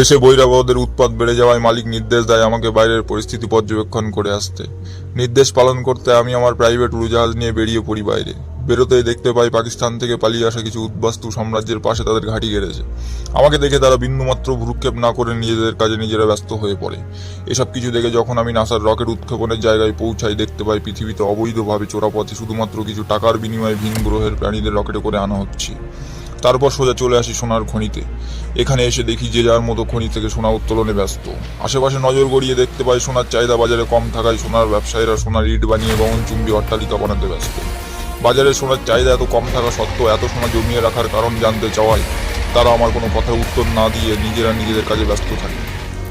দেশে বৈরাবদের উৎপাত বেড়ে যাওয়ায় মালিক নির্দেশ দেয় আমাকে বাইরের পরিস্থিতি পর্যবেক্ষণ করে আসতে। নির্দেশ পালন করতে আমি আমার প্রাইভেট উড়োজাহাজ নিয়ে বেরিয়ে পড়ি বাইরে। বেরোতেই দেখতে পাই পাকিস্তান থেকে পালিয়ে আসা কিছু উদ্বাস্তু সাম্রাজ্যের পাশে তাদের ঘাঁটি গেড়েছে। আমাকে দেখে তারা বিন্দুমাত্র ভ্রুক্ষেপ না করে নিজেদের কাজে নিজেরা ব্যস্ত হয়ে পড়ে। এসব কিছু দেখে যখন আমি নাসার রকেট উৎক্ষেপণের জায়গায় পৌঁছাই, দেখতে পাই পৃথিবীতে অবৈধভাবে চোরাপথে শুধুমাত্র কিছু টাকার বিনিময়ে ভিন গ্রহের প্রাণীদের রকেটে করে আনা হচ্ছে। তারপর সোজা চলে আসি সোনার খনিতে। এখানে এসে দেখি যে যার মতো খনি থেকে সোনা উত্তোলনে ব্যস্ত। আশেপাশে নজর গড়িয়ে দেখতে পাই সোনার চাহিদা বাজারে কম থাকায় সোনার ব্যবসায়ীরা সোনার ইট বানিয়ে গগনচুম্বী অট্টালিকা বানাতে ব্যস্ত। বাজারে সোনার চাহিদা এত কম থাকা সত্ত্বেও এত সোনা জমিয়ে রাখার কারণ জানতে চাওয়ায় তারা আমার কোনো কথার উত্তর না দিয়ে নিজেরা নিজেদের কাজে ব্যস্ত থাকে।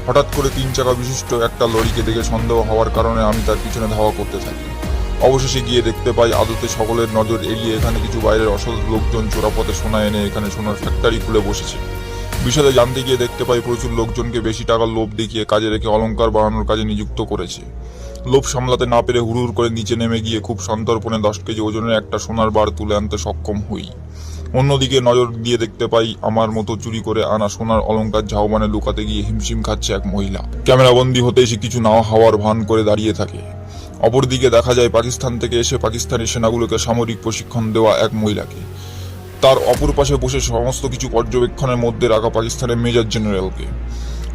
হঠাৎ করে তিন চাকা বিশিষ্ট একটা লরিকে দেখে সন্দেহ হওয়ার কারণে আমি তার পিছনে ধাওয়া করতে থাকি। অবশেষে গিয়ে দেখতে পাই আদতে সকলের নজর এড়িয়ে এখানে কিছু বাইরের অসৎ লোকজন চোরাপথে সোনা এনে এখানে সোনার ফ্যাক্টরি খুলে বসেছে। বিশদে জানতে গিয়ে দেখতে পাই প্রচুর লোকজনকে বেশি টাকার লোভ দেখিয়ে কাজে রেখে অলংকার বাড়ানোর কাজে নিযুক্ত করেছে। লোভ সামলাতে না পেরে হুড়ুর করে নিচে নেমে গিয়ে খুব সন্তর্পণে দশ কেজি ওজনের একটা সোনার বার তুলে আনতে সক্ষম হই। অন্যদিকে নজর দিয়ে দেখতে পাই আমার মতো চুরি করে আনা সোনার অলংকার ঝাউবানে লুকাতে গিয়ে হিমশিম খাচ্ছে এক মহিলা। ক্যামেরাবন্দি হতে এসে কিছু না হওয়ার ভান করে দাঁড়িয়ে থাকে। অপরদিকে দেখা যায় পাকিস্তান থেকে এসে পাকিস্তানি সেনাগুলোকে সামরিক প্রশিক্ষণ দেওয়া এক মহিলাকে। তার অপর পাশে বসে সমস্ত কিছু পর্যবেক্ষণের মধ্যে রাখা পাকিস্তানের মেজর জেনারেলকে।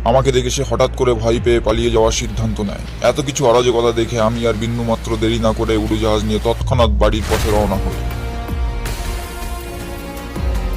আমাকে দেখে সে হঠাৎ করে ভয় পেয়ে পালিয়ে যাওয়ার সিদ্ধান্ত নেয়। এত কিছু অরাজকতা দেখে আমি আর বিন্দুমাত্র দেরি না করে উড়োজাহাজ নিয়ে তৎক্ষণাৎ বাড়ির পথে রওনা হই।